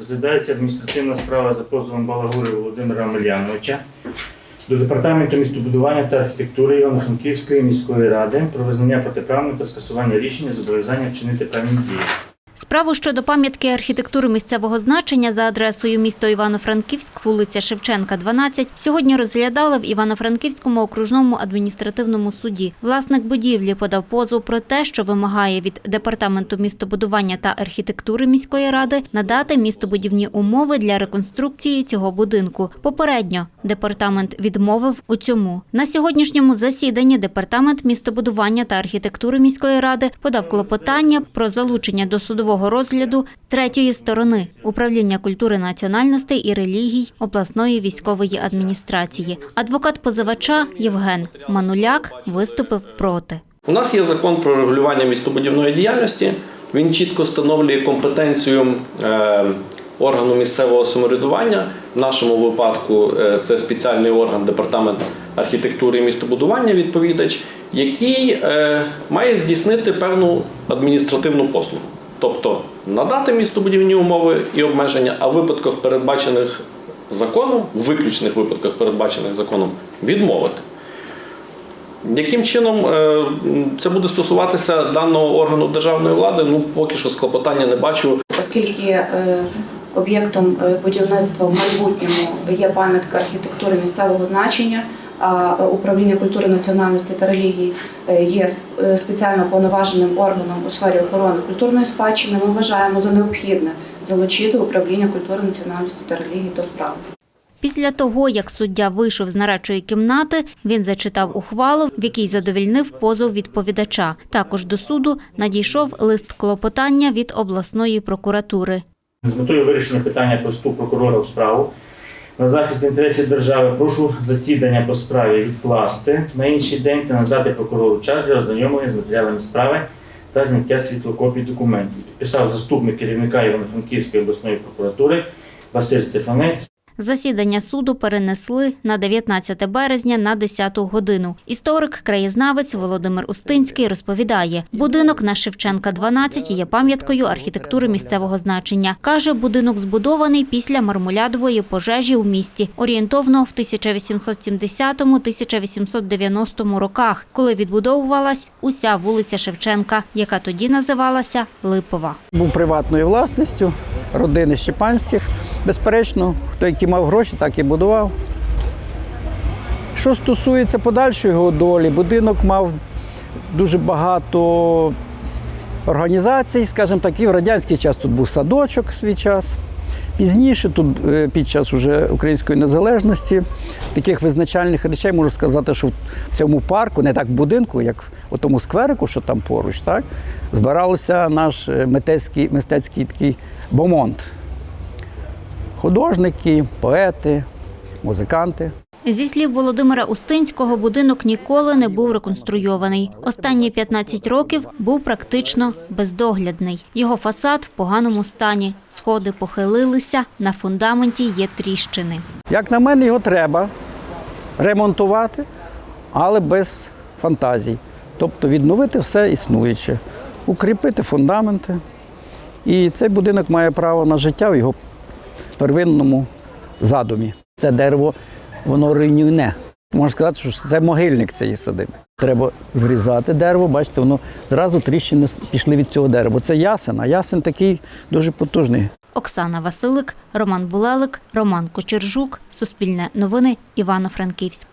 Розглядається адміністративна справа за позовом Балагури Володимира Мель'яновича до департаменту містобудування та архітектури Івано-Франківської міської ради про визнання протиправним та скасування рішення зобов'язання вчинити певні дії. Справу щодо пам'ятки архітектури місцевого значення за адресою місто Івано-Франківськ, вулиця Шевченка, 12, сьогодні розглядали в Івано-Франківському окружному адміністративному суді. Власник будівлі подав позов про те, що вимагає від департаменту містобудування та архітектури міської ради надати містобудівні умови для реконструкції цього будинку. Попередньо департамент відмовив у цьому. На сьогоднішньому засіданні департамент містобудування та архітектури міської ради подав клопотання про залучення до судового розгляду третьої сторони управління культури національностей і релігій обласної військової адміністрації. Адвокат позивача Євген Мануляк виступив проти. У нас є закон про регулювання містобудівної діяльності. Він чітко встановлює компетенцію е, органу місцевого самоврядування. В нашому випадку е, це спеціальний орган департамент архітектури і містобудування, відповідач, який е, має здійснити певну адміністративну послугу. Тобто надати містобудівні умови і обмеження, а в випадках, передбачених законом, в виключних випадках, передбачених законом, відмовити. Яким чином е, це буде стосуватися даного органу державної влади? Ну поки що склопотання не бачу. оскільки е, об'єктом е, будівництва в майбутньому є пам'ятка архітектури місцевого значення. А управління культури національності та релігії е, є сп- е, спеціально повноваженим органом у сфері охорони культурної спадщини. Ми вважаємо за необхідне залучити управління культури національності та релігії до справи. Після того, як суддя вийшов з нарадчої кімнати, він зачитав ухвалу, в якій задовільнив позов відповідача. Також до суду надійшов лист клопотання від обласної прокуратури. З метою вирішення питання про вступ прокурора в справу на захист інтересів держави прошу засідання по справі відкласти на інший день та надати прокурору час для ознайомлення з матеріалами справи та зняття світлокопій документів. Підписав заступник керівника Івано-Франківської обласної прокуратури Василь Стефанець. Засідання суду перенесли на 19 березня на 10 годину. Історик-краєзнавець Володимир Устинський розповідає, будинок на Шевченка 12 є пам'яткою архітектури місцевого значення. Каже, будинок збудований після мармулядової пожежі у місті, орієнтовно в 1870-1890 роках, коли відбудовувалась уся вулиця Шевченка, яка тоді називалася Липова. був приватною власністю родини Щепанських. Безперечно, хто який мав гроші, так і будував. Що стосується подальшої його долі, будинок мав дуже багато організацій, скажімо так, і в радянський час тут був садочок в свій час. Пізніше, тут е, під час уже української незалежності, таких визначальних речей можу сказати, що в цьому парку, не так в будинку, як у тому скверику, що там поруч, так, збирався наш е, мистецький, мистецький такий бомонд. Художники, поети, музиканти. Зі слів Володимира Устинського, будинок ніколи не був реконструйований. Останні 15 років був практично бездоглядний. Його фасад в поганому стані. Сходи похилилися, на фундаменті є тріщини. Як на мене, його треба ремонтувати, але без фантазій. Тобто відновити все існуюче, укріпити фундаменти. І цей будинок має право на життя в його первинному задумі. Це дерево, воно руйнівне. Можна сказати, що це могильник цієї садиби. Треба зрізати дерево, бачите, воно зразу тріщини пішли від цього дерева. Це ясен, а ясен такий дуже потужний. Оксана Василик, Роман Булелик, Роман Кочержук, Суспільне новини, Івано-Франківськ.